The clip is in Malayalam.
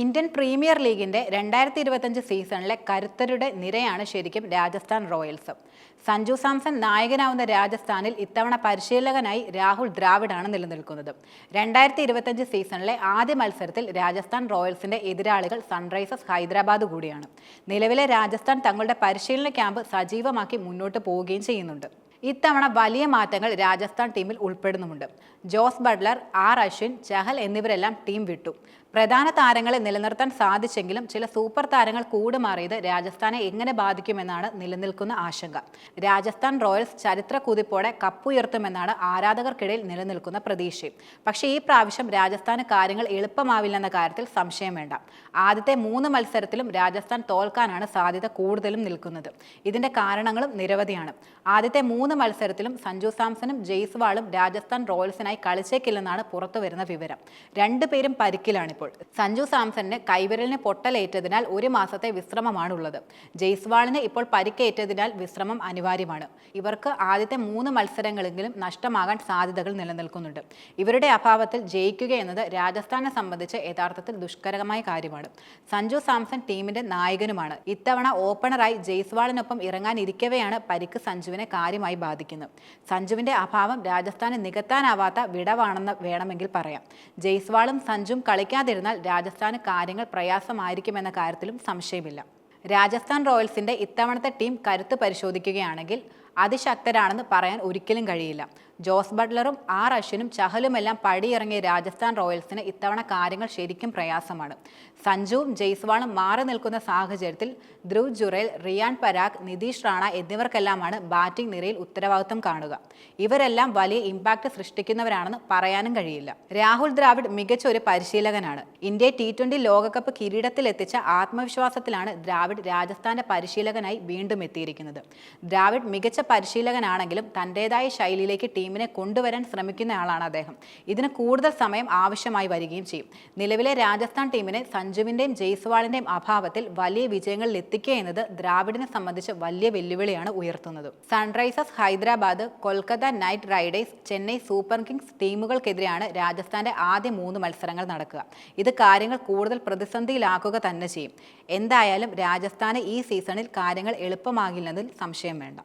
ഇന്ത്യൻ പ്രീമിയർ ലീഗിന്റെ രണ്ടായിരത്തി ഇരുപത്തഞ്ച് സീസണിലെ കരുത്തരുടെ നിരയാണ് ശരിക്കും രാജസ്ഥാൻ റോയൽസ്. സഞ്ജു സാംസൺ നായകനാവുന്ന രാജസ്ഥാനിൽ ഇത്തവണ പരിശീലകനായി രാഹുൽ ദ്രാവിഡാണ് നിലനിൽക്കുന്നത്. രണ്ടായിരത്തി ഇരുപത്തഞ്ച് സീസണിലെ ആദ്യ മത്സരത്തിൽ രാജസ്ഥാൻ റോയൽസിന്റെ എതിരാളികൾ സൺറൈസേഴ്സ് ഹൈദരാബാദ് കൂടിയാണ്. നിലവിലെ രാജസ്ഥാൻ തങ്ങളുടെ പരിശീലന ക്യാമ്പ് സജീവമാക്കി മുന്നോട്ട് പോവുകയും ചെയ്യുന്നുണ്ട്. ഇത്തവണ വലിയ മാറ്റങ്ങൾ രാജസ്ഥാൻ ടീമിൽ ഉൾപ്പെടുന്നുമുണ്ട്. Jos Buttler R Ashwin Chahal എന്നിവരെല്ലാം team വിട്ടു. പ്രധാന താരങ്ങളെ നിലനിർത്താൻ സാധിച്ചെങ്കിലും ചില സൂപ്പർ താരങ്ങൾ കൂടുമാറിയത് രാജസ്ഥാനെ എങ്ങനെ ബാധിക്കുമെന്നാണ് നിലനിൽക്കുന്ന ആശങ്ക. രാജസ്ഥാൻ റോയൽസ് ചരിത്ര കുതിപ്പോടെ കപ്പുയർത്തുമെന്നാണ് ആരാധകർക്കിടയിൽ നിലനിൽക്കുന്ന പ്രതീക്ഷയും. പക്ഷേ ഈ പ്രാവശ്യം രാജസ്ഥാന് കാര്യങ്ങൾ എളുപ്പമാവില്ലെന്ന കാര്യത്തിൽ സംശയം വേണ്ട. ആദ്യത്തെ മൂന്ന് മത്സരത്തിലും രാജസ്ഥാൻ തോൽക്കാനാണ് സാധ്യത കൂടുതലും നിൽക്കുന്നത്. ഇതിന്റെ കാരണങ്ങളും നിരവധിയാണ്. ആദ്യത്തെ മൂന്ന് മത്സരത്തിലും സഞ്ജു സാംസണും ജെയ്സ്വാളും രാജസ്ഥാൻ റോയൽസിനായി കളിച്ചേക്കില്ലെന്നാണ് പുറത്തുവരുന്ന വിവരം. രണ്ടുപേരും പരിക്കിലാണിപ്പോൾ. സഞ്ജു സാംസണിന് കൈവിരലിന് പൊട്ടലേറ്റതിനാൽ ഒരു മാസത്തെ വിശ്രമമാണുള്ളത്. ജയ്സ്വാളിന് ഇപ്പോൾ പരിക്കേറ്റതിനാൽ വിശ്രമം അനിവാര്യമാണ്. ഇവർക്ക് ആദ്യത്തെ മൂന്ന് മത്സരങ്ങളെങ്കിലും നഷ്ടമാകാൻ സാധ്യതകൾ നിലനിൽക്കുന്നുണ്ട്. ഇവരുടെ അഭാവത്തിൽ ജയിക്കുക എന്നത് രാജസ്ഥാനെ സംബന്ധിച്ച് യഥാർത്ഥത്തിൽ ദുഷ്കരമായ കാര്യമാണ്. സഞ്ജു സാംസൺ ടീമിന്റെ നായകനുമാണ്. ഇത്തവണ ഓപ്പണറായി ജയ്സ്വാളിനൊപ്പം ഇറങ്ങാനിരിക്കവെയാണ് പരിക്ക് സഞ്ജുവിനെ കാര്യമായി ബാധിക്കുന്നത്. സഞ്ജുവിന്റെ അഭാവം രാജസ്ഥാന് നികത്താനാവാത്ത വിടവാണെന്ന് വേണമെങ്കിൽ പറയാം. ജയ്സ്വാളും സഞ്ജും കളിക്കാതിരുന്നാൽ രാജസ്ഥാന് കാര്യങ്ങൾ പ്രയാസമായിരിക്കുമെന്ന കാര്യത്തിലും സംശയമില്ല. രാജസ്ഥാൻ റോയൽസിന്റെ ഇത്തവണത്തെ ടീം കരുത്ത് പരിശോധിക്കുകയാണെങ്കിൽ അതിശക്തരാണെന്ന് പറയാൻ ഒരിക്കലും കഴിയില്ല. ജോസ് ബട്ട്ലറും ആർ അശ്വിനും ചഹലുമെല്ലാം പടിയിറങ്ങിയ രാജസ്ഥാൻ റോയൽസിന് ഇത്തവണ കാര്യങ്ങൾ ശരിക്കും പ്രയാസമാണ്. സഞ്ജുവും ജയ്സ്വാളും മാറി നിൽക്കുന്ന സാഹചര്യത്തിൽ ധ്രുവ് ജുറേൽ റിയാൻ പരാഗ് നിതീഷ് റാണ എന്നിവർക്കെല്ലാമാണ് ബാറ്റിംഗ് നിരയിൽ ഉത്തരവാദിത്വം കാണുക. ഇവരെല്ലാം വലിയ ഇമ്പാക്ട് സൃഷ്ടിക്കുന്നവരാണെന്ന് പറയാനും കഴിയില്ല. രാഹുൽ ദ്രാവിഡ് മികച്ച ഒരു പരിശീലകനാണ്. ഇന്ത്യ ടി ട്വന്റി ലോകകപ്പ് കിരീടത്തിലെത്തിച്ച ആത്മവിശ്വാസത്തിലാണ് ദ്രാവിഡ് രാജസ്ഥാന്റെ പരിശീലകനായി വീണ്ടും എത്തിയിരിക്കുന്നത്. ദ്രാവിഡ് മികച്ച പരിശീലകനാണെങ്കിലും തന്റേതായ ശൈലിയിലേക്ക് ടീമിനെ കൊണ്ടുവരാൻ ശ്രമിക്കുന്ന ആളാണ് അദ്ദേഹം. ഇതിന് കൂടുതൽ സമയം ആവശ്യമായി വരികയും ചെയ്യും. നിലവിലെ രാജസ്ഥാൻ ടീമിനെ സഞ്ജുവിന്റെയും ജയ്സ്വാളിന്റെയും അഭാവത്തിൽ വലിയ വിജയങ്ങളിൽ എത്തിക്കുക എന്നത് ദ്രാവിഡിനെ സംബന്ധിച്ച് വലിയ വെല്ലുവിളിയാണ് ഉയർത്തുന്നത്. Sunrisers Hyderabad Kolkata Knight Riders Chennai Super Kings ടീമുകൾക്കെതിരെയാണ് രാജസ്ഥാന്റെ ആദ്യ മൂന്ന് മത്സരങ്ങൾ നടക്കുക. ഇത് കാര്യങ്ങൾ കൂടുതൽ പ്രതിസന്ധിയിലാക്കുക തന്നെ ചെയ്യും. എന്തായാലും രാജസ്ഥാന് ഈ സീസണിൽ കാര്യങ്ങൾ എളുപ്പമാകില്ലെന്നതിൽ സംശയം വേണ്ട.